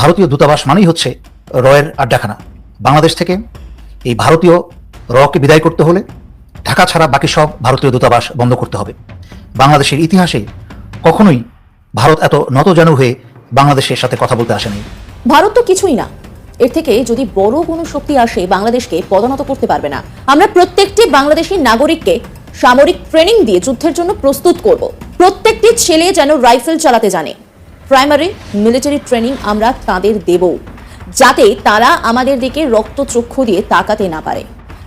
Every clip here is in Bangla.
ভারতীয় দূতাবাস মানেই হচ্ছে রয়ের আড্ডাখানা। বাংলাদেশ থেকে এই ভারতীয় রকে বিদায় করতে হলে ঢাকা ছাড়া বাকি সব ভারতীয় দূতাবাস বন্ধ করতে হবে। বাংলাদেশের ইতিহাসে কখনোই ভারত এত নতজানু হয়ে বাংলাদেশের সাথে কথা বলতে আসেনি। ভারত তো কিছুই না। এর থেকে যদি বড় কোনো শক্তি আসে, বাংলাদেশকে পদনত করতে পারবে না। আমরা প্রত্যেকটি বাংলাদেশি নাগরিককে সামরিক ট্রেনিং দিয়ে যুদ্ধের জন্য প্রস্তুত করব। প্রত্যেকটি ছেলে যেন রাইফেল চালাতে জানে। প্রাইমারি মিলিটারি ট্রেনিং আমরা তাদের দেব, যাতে তারা আমাদের দিকে রক্তচক্ষু দিয়ে তাকাতে না পারে।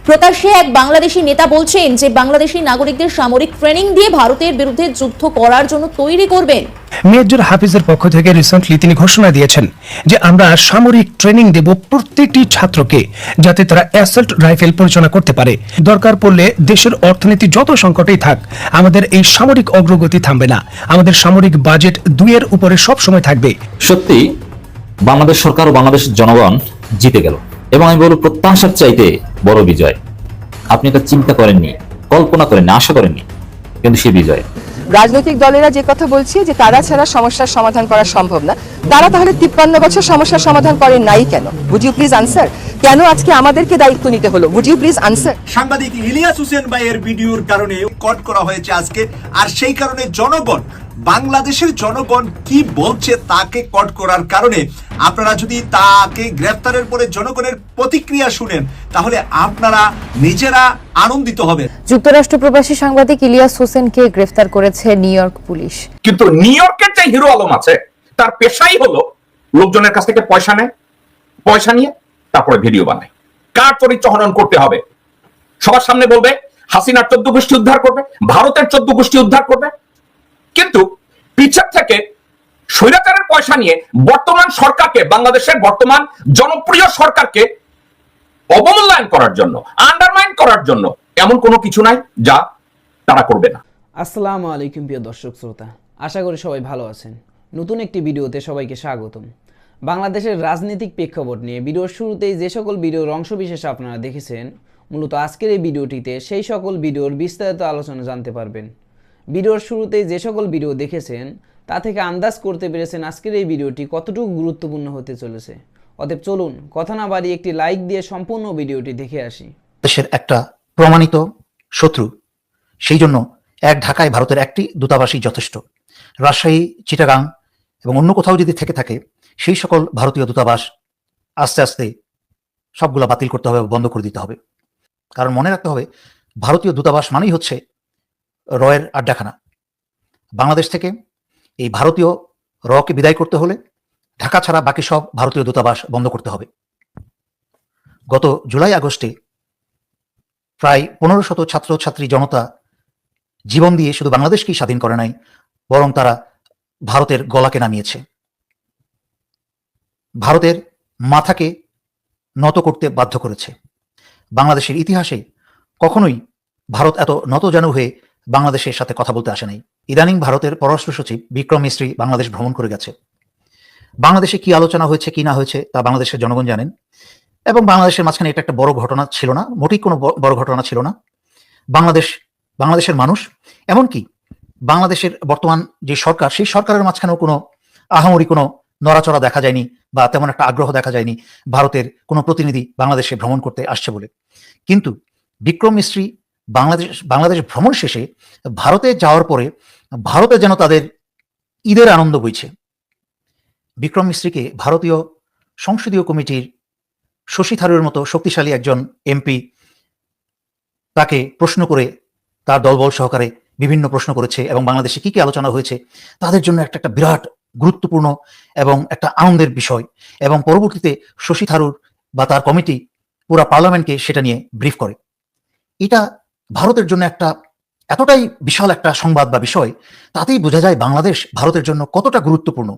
প্রকাশ্যে এক বাংলাদেশি নেতা বলছেন যে বাংলাদেশি নাগরিকদের সামরিক ট্রেনিং দিয়ে ভারতের বিরুদ্ধে যুদ্ধ করার জন্য তৈরি করবেন। মেজর হাফিজের পক্ষ থেকে রিসেন্টলি তিনি ঘোষণা দিয়েছেন যে আমরা সামরিক ট্রেনিং দেব প্রত্যেকটি ছাত্রকে যাতে তারা অ্যাসল্ট রাইফেল পরিচালনা করতে পারে। দরকার পড়লে দেশের অর্থনীতি যত সংকটেই থাক আমাদের এই সামরিক অগ্রগতি থামবে না। আমাদের সামরিক বাজেট দুইয়ের উপরে সব সময় থাকবে। সত্যি বাংলাদেশ সরকার ও বাংলাদেশ জনগণ জিতে গেল। এবং আমি বলব প্রত্যাশার চাইতে বড় বিজয়। আপনি এটা চিন্তা করেননি কল্পনা করেননি আশা করেননি কিন্তু সে বিজয়। রাজনৈতিক দলেরা যে কথা বলছে যে তারা ছাড়া সমস্যার সমাধান করা সম্ভব না তারা তাহলে তিপ্পান্ন বছর সমস্যার সমাধান করেন নাই কেন? ইউ প্লিজ আনসার কেন আজকে আমাদেরকে দায়িত্ব নিতে হলো? উড ইউ প্লিজ আনসার সাংবাদিক ইলিয়াস হোসেন ভাইয়ের ভিডিওর কারণে কট করা হয়েছে আজকে আর সেই কারণে জনগণ বাংলাদেশের জনগণ কি বলছে তাকে কট করার কারণে আপনারা যদি তাকে গ্রেফতারের পরে জনগণের প্রতিক্রিয়া শুনেন তাহলে আপনারা নিজেরা আনন্দিত হবে যুক্তরাষ্ট্র প্রবাসী সাংবাদিক ইলিয়াস হোসেনকে গ্রেফতার করেছে নিউ ইয়র্ক পুলিশ। কিন্তু নিউ ইয়র্কের যে হিরো আলম আছে তার পেশাই হলো লোকজনের কাছ থেকে পয়সা নেয় পয়সা নিয়ে তারপরে ভিডিও বানায়। কার চরিত্র হনন করতে হবে? সবার সামনে বলবে হাসিনার চোদ্দ গোষ্ঠী উদ্ধার করবে ভারতের চোদ্দ গোষ্ঠী উদ্ধার করবে। কিন্তু পিছের থেকে স্বৈরাচারের পয়সা নিয়ে বর্তমান সরকারকে, বাংলাদেশের বর্তমান জনপ্রিয় সরকারকে অবমূল্যায়ন করার জন্য আন্ডারমাইন করার জন্য এমন কোনো কিছু নাই যা তারা করবে না। আসসালামু আলাইকুম প্রিয় দর্শক শ্রোতা, আশা করি সবাই ভালো আছেন। নতুন একটি ভিডিওতে সবাইকে স্বাগতম। বাংলাদেশের রাজনৈতিক প্রেক্ষাপট নিয়ে ভিডিওর শুরুতেই যে সকল ভিডিওর অংশবিশেষ আপনারা দেখেছেন, মূলত আজকের এই ভিডিওটিতে সেই সকল ভিডিওর বিস্তারিত আলোচনা জানতে পারবেন। ভিডিওর শুরুতেই যে সকল ভিডিও দেখেছেন তা থেকে আন্দাজ করতে পেরেছেন আজকের এই ভিডিওটি কতটুকু গুরুত্বপূর্ণ হতে চলেছে। অতএব চলুন কথা না বাড়িয়ে একটি লাইক দিয়ে সম্পূর্ণ ভিডিওটি দেখে আসি। দেশের একটা প্রমাণিত শত্রু, সেই জন্য এক ঢাকায় ভারতের একটি দূতাবাসই যথেষ্ট। রাজশাহী, চিটাগাং এবং অন্য কোথাও যদি থেকে থাকে, সেই সকল ভারতীয় দূতাবাস আস্তে আস্তে সবগুলো বাতিল করতে হবে বন্ধ করে দিতে হবে। কারণ মনে রাখতে হবে, ভারতীয় দূতাবাস মানেই হচ্ছে রয়ের আড্ডাখানা। বাংলাদেশ থেকে এই ভারতীয় রকে বিদায় করতে হলে ঢাকা ছাড়া বাকি সব ভারতীয় দূতাবাস বন্ধ করতে হবে। গত জুলাই আগস্টে প্রায় পনেরো শত ছাত্রছাত্রী জনতা জীবন দিয়ে শুধু বাংলাদেশকেই স্বাধীন করে নাই, বরং তারা ভারতের গলাকে নামিয়েছে। ভারতের মাথাকে নত করতে বাধ্য করেছে। বাংলাদেশের ইতিহাসে কখনোই ভারত এত নতজানু হয়ে বাংলাদেশের সাথে কথা বলতে আসে নাই। ইদানিং ভারতের পররাষ্ট্র সচিব বিক্রম মিস্ত্রি বাংলাদেশ ভ্রমণ করে গেছে। বাংলাদেশে কি আলোচনা হয়েছে, কি না হয়েছে, তা বাংলাদেশের জনগণ জানেন। এবং বাংলাদেশের মাঝখানে এটা একটা বড় ঘটনা ছিল না, মোটেই কোনো বড় ঘটনা ছিল না। বাংলাদেশ, বাংলাদেশের মানুষ, এমনকি বাংলাদেশের বর্তমান যে সরকার, সেই সরকারের মাঝখানেও কোনো আহামরি, কোনো নড়াচড়া দেখা যায়নি বা তেমন একটা আগ্রহ দেখা যায়নি ভারতের কোনো প্রতিনিধি বাংলাদেশে ভ্রমণ করতে আসছে বলে। কিন্তু বিক্রম মিস্ত্রি বাংলাদেশ বাংলাদেশ ভ্রমণ শেষে ভারতে যাওয়ার পরে ভারতে যেন তাদের ঈদের আনন্দ বইছে। বিক্রম মিস্ত্রিকে ভারতীয় সংসদীয় কমিটির শশী থারুরের মতো শক্তিশালী একজন এমপি তাকে প্রশ্ন করে তার দলবল সহকারে বিভিন্ন প্রশ্ন করেছে এবং বাংলাদেশে কি কি আলোচনা হয়েছে তাদের জন্য একটা একটা বিরাট গুরুত্বপূর্ণ এবং একটা আনন্দের বিষয় এবং পরবর্তীতে শশী থারুর বা তার কমিটি পুরা পার্লামেন্টকে সেটা নিয়ে ব্রিফ করে। এটা ভারতের জন্য একটা এতটাই বিশাল একটা সংবাদ বা বিষয়, তাতেই বোঝা যায় বাংলাদেশ ভারতের জন্য কতটা গুরুত্বপূর্ণ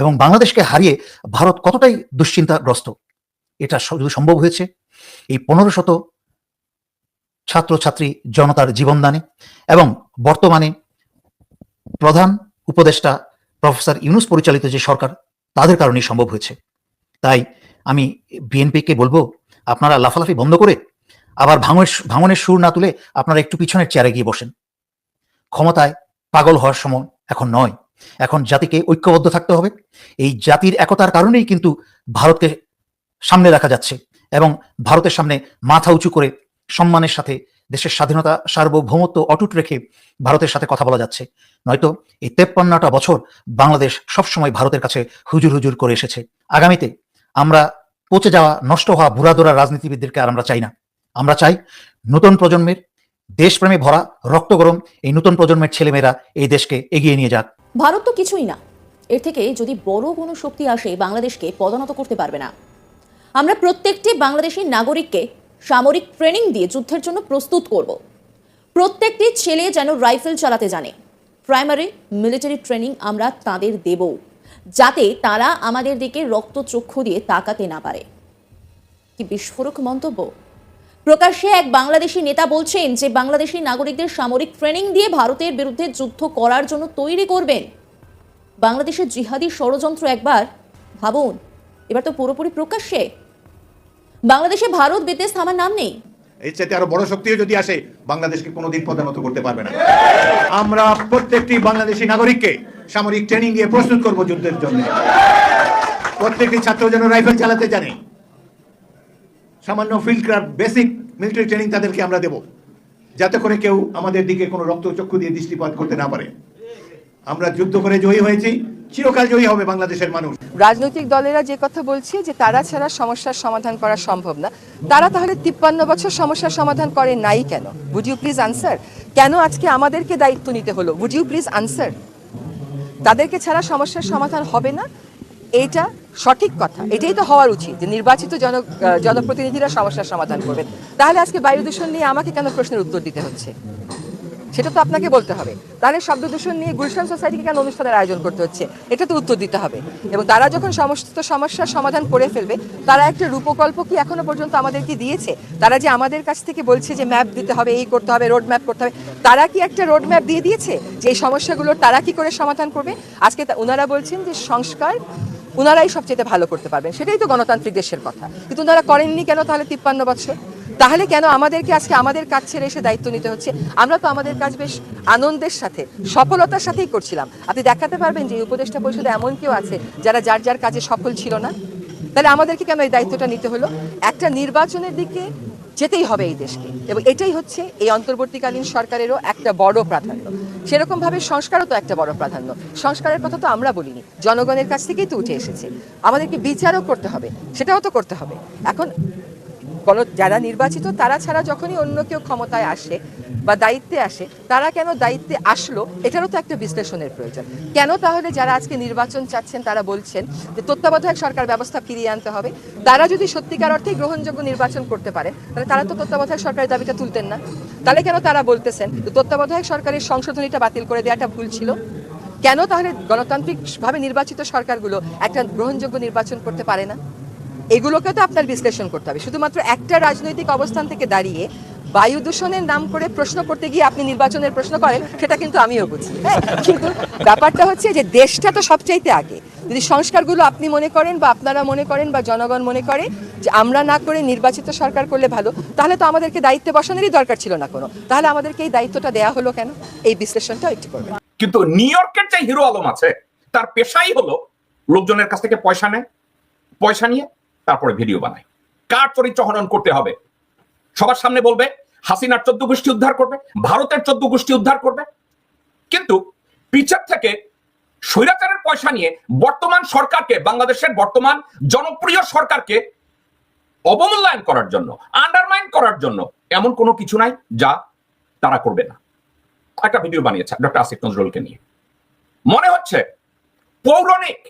এবং বাংলাদেশকে হারিয়ে ভারত কতটাই দুশ্চিন্তাগ্রস্ত। এটা শুধু সম্ভব হয়েছে, এই পনেরো শত ছাত্রছাত্রী জনতার জীবনদানে এবং বর্তমানে প্রধান উপদেষ্টা প্রফেসর ইউনুস পরিচালিত যে সরকার, তাদের কারণেই সম্ভব হয়েছে। তাই আমি বিএনপিকে বলব, আপনারা লাফালাফি বন্ধ করে আবার ভাঙনের ভাঙনের সুর না তুলে আপনারা একটু পিছনের চেয়ারে গিয়ে বসেন। ক্ষমতায় পাগল হওয়ার সময় এখন নয়। এখন জাতিকে ঐক্যবদ্ধ থাকতে হবে। এই জাতির একতার কারণেই কিন্তু ভারতকে সামনে রাখা যাচ্ছে এবং ভারতের সামনে মাথা উঁচু করে সম্মানের সাথে দেশের স্বাধীনতা, সার্বভৌমত্ব অটুট রেখে ভারতের সাথে কথা বলা যাচ্ছে। নয়তো এই তেপ্পান্নটা বছর বাংলাদেশ সবসময় ভারতের কাছে হুজুর হুজুর করে এসেছে। আগামীতে আমরা পচে যাওয়া, নষ্ট হওয়া বুড়াদোড়া রাজনীতিবিদদেরকে আর আমরা চাই না। আমরা চাই নতুন প্রজন্মের দেশপ্রেমে ভরা রক্ত গরম এই নতুন প্রজন্মের ছেলেমেয়েরা এই দেশকে এগিয়ে নিয়ে যাক। ভারত তো কিছুই না। এর থেকে যদি বড় কোনো শক্তি আসে, বাংলাদেশকে পদানত করতে পারবে না। আমরা প্রত্যেকটি বাংলাদেশি নাগরিককে সামরিক ট্রেনিং দিয়ে যুদ্ধের জন্য প্রস্তুত করব। প্রত্যেকটি ছেলে যেন রাইফেল চালাতে জানে। প্রাইমারি মিলিটারি ট্রেনিং আমরা তাদের দেব, যাতে তারা আমাদের দিকে রক্তচক্ষু দিয়ে তাকাতে না পারে। কি বিস্ফোরক মন্তব্য? প্রকাশ্যে এক বাংলাদেশি নেতা বলছেন যে বাংলাদেশি নাগরিকদের সামরিক ট্রেনিং দিয়ে ভারতের বিরুদ্ধে যুদ্ধ করার জন্য তৈরি করবেন। বাংলাদেশের জিহাদি ষড়যন্ত্র একবার, ভাবুন, এবার তো পুরোপুরি প্রকাশ্যে। বাংলাদেশে ভারত বিদ্বেষ থামার নাম নেই। এর চাইতে আরও বড় শক্তিও যদি আসে, বাংলাদেশকে কোনোদিন পদানত করতে পারবে না। আমরা প্রত্যেকটি বাংলাদেশি নাগরিককে সামরিক ট্রেনিং দিয়ে প্রস্তুত করব যুদ্ধের জন্য। প্রত্যেকটি ছাত্র যেন রাইফেল চালাতে জানে সামান্য field craft basic military training তাদেরকে আমরা দেব। যাতে করে কেউ আমাদের দিকে কোনো রক্তচক্ষু দিয়ে দৃষ্টিপাত করতে না পারে। আমরা যুদ্ধ করে জয়ী হয়েছি। চিরকাল জয়ী হবে বাংলাদেশের মানুষ। রাজনৈতিক দলেরা যে কথা বলছে যে তারা ছাড়া সমস্যার সমাধান করা সম্ভব না। তারা তাহলে তিপ্পান্ন বছর সমস্যার সমাধান করে নাই কেন? উড ইউ প্লিজ আনসার কেন আজকে আমাদেরকে দায়িত্ব নিতে হলো? উড ইউ প্লিজ আনসার তাদেরকে ছাড়া সমস্যার সমাধান হবে না? এইটা সঠিক কথা। এটাই তো হওয়ার উচিত যে নির্বাচিত জন জনপ্রতিনিধিরা সমস্যার সমাধান করবেন। তাহলে আজকে বায়ু দূষণ নিয়ে আমাকে কেন প্রশ্নের উত্তর দিতে হচ্ছে? সেটা তো আপনাকে বলতে হবে। তাহলে শব্দ দূষণ নিয়ে গুলশান সোসাইটিকে কেন অনুষ্ঠানের আয়োজন করতে হচ্ছে? এটা তো উত্তর দিতে হবে। এবং তারা যখন সমস্ত সমস্যার সমাধান করে ফেলবে, তারা একটা রূপকল্প কি এখনও পর্যন্ত আমাদেরকে দিয়েছে? তারা যে আমাদের কাছ থেকে বলছে যে ম্যাপ দিতে হবে, এই করতে হবে, রোড ম্যাপ করতে হবে, তারা কি একটা রোড ম্যাপ দিয়ে দিয়েছে? যে এই সমস্যাগুলোর তারা কি করে সমাধান করবে? আজকে ওনারা বলছেন যে সংস্কার ওনারাই সবচেয়ে ভালো করতে পারবেন। সেটাই তো গণতান্ত্রিক দেশের কথা। কিন্তু ওনারা করেননি কেন তাহলে তিপ্পান্ন বছর? তাহলে কেন আমাদেরকে আজকে আমাদের কাজ ছেড়ে এসে দায়িত্ব নিতে হচ্ছে? আমরা তো আমাদের কাজ বেশ আনন্দের সাথে, সফলতার সাথেই করছিলাম। আপনি দেখাতে পারবেন যে উপদেষ্টা পরিষদে এমন কেউ আছে যারা যার যার কাজে সফল ছিল না? তাহলে আমাদেরকে কেন এই দায়িত্বটা নিতে হলো? একটা নির্বাচনের দিকে যেতেই হবে এই দেশকে। এবং এটাই হচ্ছে এই অন্তর্বর্তীকালীন সরকারেরও একটা বড় প্রাধান্য। সেরকমভাবে সংস্কারও তো একটা বড় প্রাধান্য। সংস্কারের কথা তো আমরা বলিনি। জনগণের কাছ থেকেই তো উঠে এসেছে। আমাদেরকে বিচারও করতে হবে, সেটাও তো করতে হবে। এখন যারা নির্বাচিত, তারা ছাড়া যখনই অন্য কেউ ক্ষমতায় আসে বা দায়িত্বে আসে, তারা কেন দায়িত্বে আসলো, এটারও তো একটা বিশ্লেষণের প্রয়োজন। কেন তাহলে যারা আজকে নির্বাচন চাচ্ছেন, তারা বলছেন যে তত্ত্বাবধায়ক সরকার ব্যবস্থা ফিরিয়ে আনতে হবে। তারা যদি সত্যিকার অর্থে গ্রহণযোগ্য নির্বাচন করতে পারে, তাহলে তারা তো তত্ত্বাবধায়ক সরকারের দাবিটা তুলতেন না। তাহলে কেন তারা বলতেছেন তত্ত্বাবধায়ক সরকারের সংশোধনীটা বাতিল করে দেওয়াটা ভুল ছিল? কেন তাহলে গণতান্ত্রিকভাবে নির্বাচিত সরকারগুলো একটা গ্রহণযোগ্য নির্বাচন করতে পারে না? এগুলোকে তো আপনার বিশ্লেষণ করতে হবে। শুধুমাত্র একটা রাজনৈতিক অবস্থান থেকে দাঁড়িয়ে বায়ু দূষণের নাম করে প্রশ্ন করতে গিয়ে আপনি নির্বাচনের প্রশ্ন করেন, সেটা কিন্তু আমিও বুঝি। হ্যাঁ কিন্তু ব্যাপারটা হচ্ছে যে দেশটা তো সবচাইতে আগে। যদি সংস্কারগুলো আপনি মনে করেন বা আপনারা মনে করেন বা জনগণ মনে করে যে আমরা না করে নির্বাচিত সরকার করলে ভালো, তাহলে তো আমাদেরকে দায়িত্বে বসানোরই দরকার ছিল না কোনো। তাহলে আমাদেরকে এই দায়িত্বটা দেয়া হলো কেন? এই বিশ্লেষণটাও একটু করবেন। কিন্তু নিউ ইয়র্কের যে হিরো আলম আছে, তার পেশাই হলো লোকজনের কাছ থেকে পয়সা নেয়, পয়সা নিয়ে তারপরে ভিডিও বানায়। কার চরিত্র হনন করতে হবে? সবার সামনে বলবে, হাসিনার চোদ্দ গোষ্ঠী উদ্ধার করবে, ভারতের চোদ্দ গোষ্ঠী উদ্ধার করবে। কিন্তু পিছার থেকে স্বৈরাচারের পয়সা নিয়ে বর্তমান সরকারকে, বাংলাদেশের বর্তমান জনপ্রিয় সরকারকে অবমূল্যায়ন করার জন্য আন্ডারমাইন করার জন্য এমন কোনো কিছু নাই যা তারা করবে না। একটা ভিডিও বানিয়েছে ডক্টর আসিফ নজরুলকে নিয়ে। মনে হচ্ছে পৌরাণিক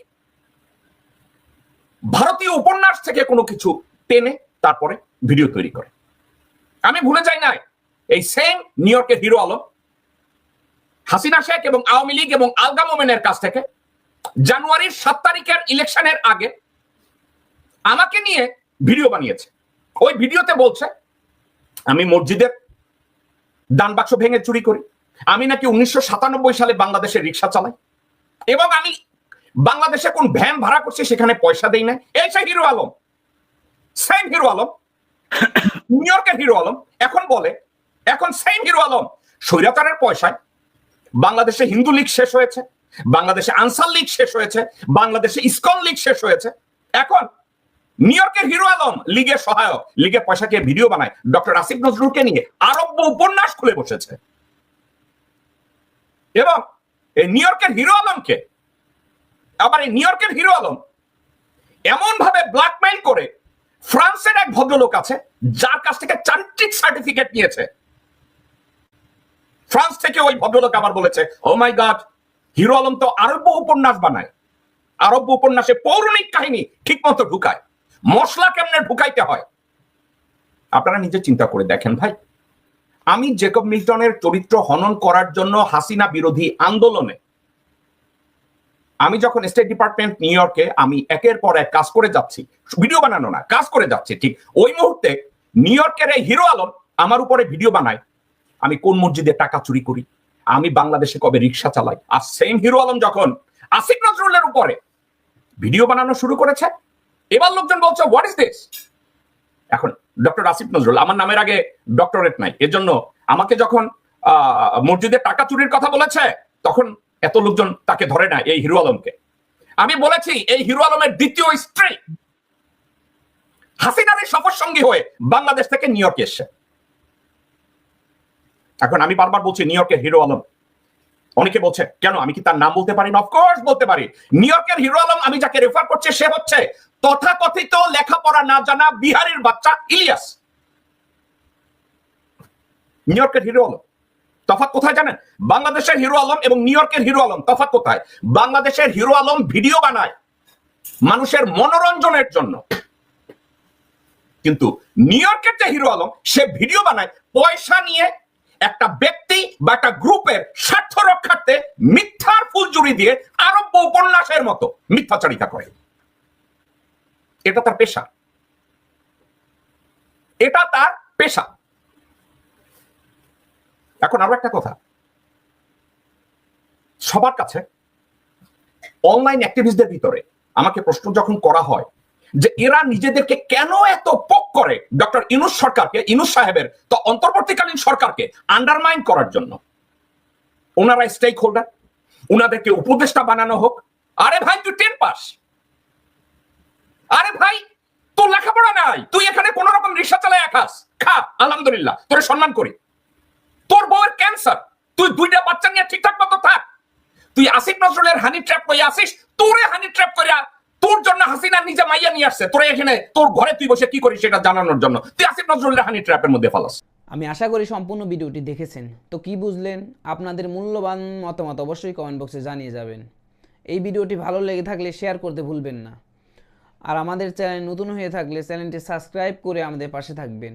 ভারতীয় উপন্যাস থেকে কোনো কিছু টেনে তারপরে ভিডিও তৈরি করে। আমি ভুলে যাই নাই, এই সেম নিউ ইয়র্কের হিরো আলম, হাসিনা শেখ এবং আওয়ামী লীগ এবং আলগা মোমেনের কাছ থেকে জানুয়ারির সাত তারিখের ইলেকশনের আগে আমাকে নিয়ে ভিডিও বানিয়েছে। ওই ভিডিওতে বলছে, আমি মসজিদের দান বাক্স ভেঙে চুরি করি, আমি নাকি উনিশশো সাতানব্বই সালে বাংলাদেশে রিক্সা চালাই এবং আমি বাংলাদেশে কোন ভ্যান ভাড়া করছে সেখানে পয়সা দেই না এই সেই hero Alam. Same hero Alam. New ইয়র্কের হিরো আলম। এখন বলে, এখন সেম হিরো আলম। স্বৈরাচারের পয়সায় বাংলাদেশে হিন্দু লীগ শেষ হয়েছে, বাংলাদেশে আনসার লীগ শেষ হয়েছে, বাংলাদেশে ইসকন লীগ শেষ হয়েছে। এখন নিউ ইয়র্কের হিরো আলম লীগের সহায়ক, লীগের পয়সাকে ভিডিও বানায়। ডক্টর আসিফ নজরুলকে নিয়ে আরব্য উপন্যাস খুলে বসেছে। এবং নিউ ইয়র্কের হিরো আলমকে আবার নিউ ইয়র্কের হিরো আলম এমন ভাবে ব্ল্যাকমেইল করে ফ্রান্সের এক ভদ্রলোক আছে, যার কাছ থেকে চারিত্রিক সার্টিফিকেট নিয়েছে। ফ্রান্স থেকে ওই ভদ্রলোক আবার বলেছে oh my god hero Alam তো আরব্য উপন্যাস বানায়। আরব্য উপন্যাসে পৌরাণিক কাহিনী ঠিক মতো ঢুকায়। মশলা কেমনে ঢুকাইতে হয়? আপনারা নিজে চিন্তা করে দেখেন ভাই। আমি জেকব মিল্টনের চরিত্র হনন করার জন্য হাসিনা বিরোধী আন্দোলনে আমি যখন স্টেট ডিপার্টমেন্ট নিউ ইয়র্কে আমি একের পর এক কাজ করে যাচ্ছি ভিডিও বানানো না, কাজ করে যাচ্ছি, ঠিক ওই মুহূর্তে নিউ ইয়র্কের এই হিরো আলম আমার উপরে ভিডিও বানায়, আমি কোন মসজিদে টাকা চুরি করি, আমি বাংলাদেশে কবে রিক্সা চালাই, আর সেম হিরো আলম যখন আসিফ নজরুলের উপরে ভিডিও বানানো শুরু করেছে, এবার লোকজন বলছে হোয়াট ইজ দিস এখন ডক্টর আসিফ নজরুল, আমার নামের আগে ডক্টরেট নাই এর জন্য আমাকে যখন মসজিদে টাকা চুরির কথা বলেছে, তখন এত লোকজন তাকে ধরে না এই হিরো আলমকে। আমি বলেছি, এই হিরো আলমের দ্বিতীয় স্ত্রী হাসিনারের সফর সঙ্গী হয়ে বাংলাদেশ থেকে নিউ ইয়র্কে এসছে। এখন আমি বারবার বলছি, নিউ ইয়র্কের হিরো আলম। অনেকে বলছে, কেন, আমি কি তার নাম বলতে পারি না? অফকোর্স বলতে পারি। নিউ ইয়র্কের হিরো আলম আমি যাকে রেফার করছি, সে হচ্ছে তথাকথিত লেখাপড়া না জানা বিহারের বাচ্চা ইলিয়াস। নিউ ইয়র্কের হিরো আলম। তফাৎ কোথায় জানেন? বাংলাদেশের হিরো আলম এবং নিউ ইয়র্কের হিরো আলম। তফাৎ কোথায়? বাংলাদেশের হিরো আলম ভিডিও বানায় মানুষের মনোরঞ্জনের জন্য। কিন্তু নিউ ইয়র্কের যে হিরো আলম, সে ভিডিও বানায় পয়সা নিয়ে একটা ব্যক্তি বা একটা গ্রুপের স্বার্থ রক্ষার্থে মিথ্যার ফুলজুরি দিয়ে আরব্য উপন্যাসের মতো মিথ্যাচারিতা করে। এটা তার পেশা। এটা তার পেশা। এখন আরও একটা কথা। সবার কাছে অনলাইন অ্যাক্টিভিস্টদের ভিতরে আমাকে প্রশ্ন যখন করা হয় যে এরা নিজেদেরকে কেন এত পোক করে ডক্টর ইনুস সরকারকে, ইনুস সাহেবের, তো অন্তর্বর্তীকালীন সরকারকে আন্ডারমাইন করার জন্য? ওনারা স্টেক হোল্ডার ওনাদেরকে উপদেষ্টা বানানো হোক। আরে ভাই, তুই টেন পাস। আরে ভাই, তোর লেখাপড়া নাই। তুই এখানে কোন রকম রিক্সা চালায় খাস খা, আলহামদুলিল্লাহ, তোরে সম্মান করি। তোর বউয়ের ক্যান্সার তুই দুইটা বাচ্চা নিয়ে ঠিকঠাক মতো থাক তুই আসিফ নজরুলের হানি ট্র্যাপ করে আসিস, তোরে হানি ট্র্যাপ করে তোর জন্য হাসিনা নিজে মাইয়া নিয়ে আসছে। তোরে এখানে, তোর ঘরে তুই বসে কি করিস সেটা জানানোর জন্য। তুই আসিফ নজরুলের হানি ট্র্যাপের মধ্যে ফালাস আমি আশা করি সম্পূর্ণ ভিডিওটি দেখেছেন। তো কি বুঝলেন? আপনাদের মূল্যবান মতামত অবশ্যই কমেন্ট বক্সে জানিয়ে যাবেন। এই ভিডিওটি ভালো লেগে থাকলে শেয়ার করতে ভুলবেন না। আর আমাদের চ্যানেল নতুন হয়ে থাকলে চ্যানেলটি সাবস্ক্রাইব করে আমাদের পাশে থাকবেন।